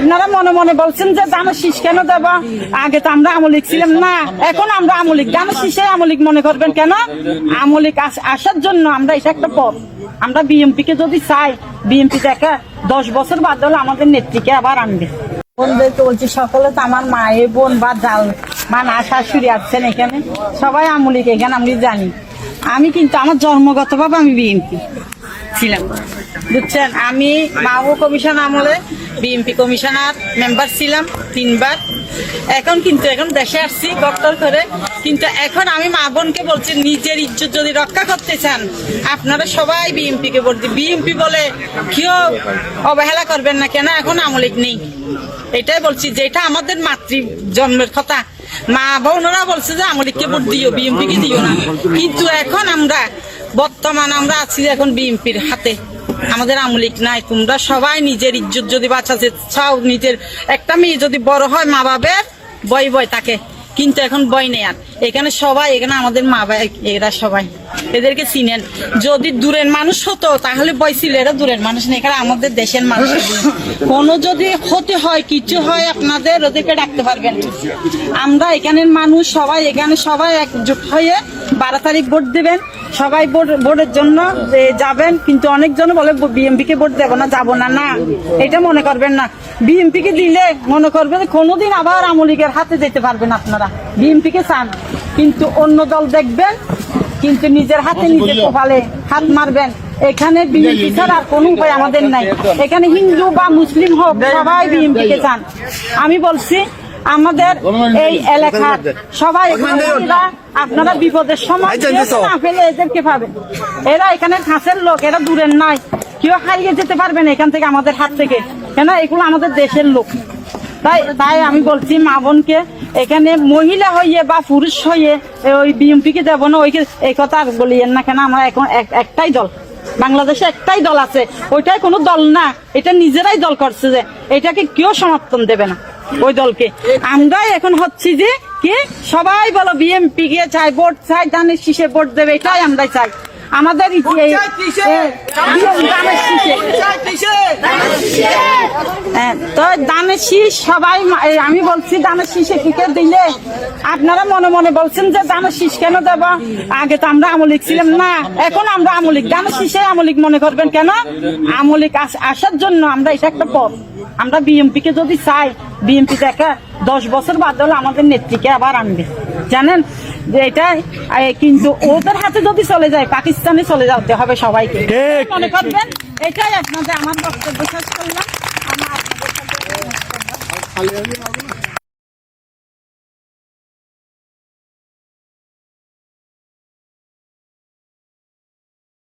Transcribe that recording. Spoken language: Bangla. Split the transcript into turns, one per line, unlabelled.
আপনারা মনে মনে বলছেন যে দানা শীষ কেন দেব? আগে তো আমরা আমলিক ছিলাম না। এখন আমরা আমলিক। দানা শীষে আমলিক মনে করবেন কেন? আমলিক আস- আসার জন্য আমরা এটা একটা পথ। আমরা বিএমপি কে যদি চাই, বিএমপি দেখা দশ বছর বাদ হলে আমাদের নেত্রীকে আবার আনবে। বোনদেরকে বলছি, সকলে তো আমার মায়ের বোন বা জাল, মা না, শাশুড়ি আছেন এখানে। সবাই আমলিক, এখানে আমি জানি। আমি কিন্তু আমার জন্মগতভাবে আমি বিএনপি ছিলাম। বুঝছেন? আমি মাহবুব কমিশন আমলে বিএনপি কমিশনার মেম্বার ছিলাম তিনবার। এখন কিন্তু এখন দেশে আসছি ডক্টর করে। কিন্তু এখন আমি মা বোনকে বলছি, নিজের ইজ্জত যদি রক্ষা করতে চান, আপনারা সবাই বিএনপি কে ভোট দিন। বিএনপি বলে কেউ অবহেলা করবেন না, কেন এখন আমলিক নেই? এটাই বলছি যে এটা আমাদের মাতৃ জন্মের কথা। মা বোনরা বলছে যে আমলিককে ভোট দিও বিএনপি কে দিও না। কিন্তু এখন আমরা, বর্তমান আমরা আছি এখন বিএনপির হাতে। আমাদের আমলিক নাই, তোমরা সবাই নিজের ইজ্জত যদি বাঁচাতে চাও, নিজের, একটা মেয়ে যদি বড় হয় মা বাবের বই বই তাকে। কিন্তু এখন বই নেই আর। এখানে সবাই, এখানে আমাদের মা বাবা এরা সবাই। এদেরকে চিনেন। যদি দূরের মানুষ হতো, তাহলে বয় ছিল, এরা দূরের মানুষ না, এখানে আমাদের দেশের মানুষ। কোনো যদি ক্ষতি হয়, কিছু হয়, আপনাদের ওদেরকে ডাকতে পারবেন। আমরা এখানের মানুষ, সবাই এখানে সবাই একজোট হয়ে বারো তারিখ ভোট দেবেন। সবাই ভোট, ভোটের জন্য যাবেন। কিন্তু অনেকজন বলে বিএমপি কে ভোট দেবো না, যাব না না। এটা মনে করবেন না। বিএমপি কে দিলে মনে করবেন, কোনোদিন আবার আমলিগের হাতে যেতে পারবেন আপনারা। বিএমপি কে চান কিন্তু অন্য দল দেখবেন কিন্তু নিজের হাতে নিজের কপালে হাত মারবেন। এখানে বিএনপি ছাড়া আর কোনো উপায় আমাদের নাই। এখানে হিন্দু বা মুসলিম হোক সবাই বিএনপি কে চান। আমি বলছি আমাদের এই এলাকার সবাই আপনারা বিপদের সময় না পেলে এদেরকে পাবেন এরা এখানে কাছের লোক এরা দূরের নাই। কেউ হারিয়ে যেতে পারবেন এখান থেকে আমাদের হাত থেকে। কেন? এগুলো আমাদের দেশের লোক। তাই তাই আমি বলছি মা বোনকে, এখানে মহিলা হইয়ে বা পুরুষ হইয়ে ওই বিএমপি কে দেবো না, ওই এই কথা বলিয়েন না কেন, আমরা এখন এক- একটাই দল। বাংলাদেশে একটাই দল আছে, ওইটাই কোনো দল না, এটা নিজেরাই দল করছে যে, এটাকে কেউ সমর্থন দেবে না, ওই দলকে। আমরাই এখন হচ্ছি যে, কি? সবাই বলো বিএমপি কে চাই, ভোট চাই ধানের শীষে ভোট দেবে, এটাই আমরাই চাই। আমাদের হ্যাঁ, তো দানের শীষ সবাই আমি বলছি দানের শীষে টিকে দিলে? আপনারা মনে মনে বলছেন যে দানের শীষ কেন দেব? আগে তো আমরা আমলিক ছিলাম না। এখন আমরা আমলিক। দানের শীষে আমলিক মনে করবেন কেন? আমলিক আস- আসার জন্য আমরা এটা একটা পথ। আমরা বিএমপি কে যদি চাই বিএমপি দেখা দশ বছর বাদ হলে আমাদের নেত্রীকে আবার আনবে। জানেন? যে এটাই কিন্তু ওদের হাতে যদি চলে যায় পাকিস্তানে চলে যেতে হবে সবাইকে। মনে করবেন? এটাই আপনাদের আমার বক্তব্য শেষ করলাম। আমার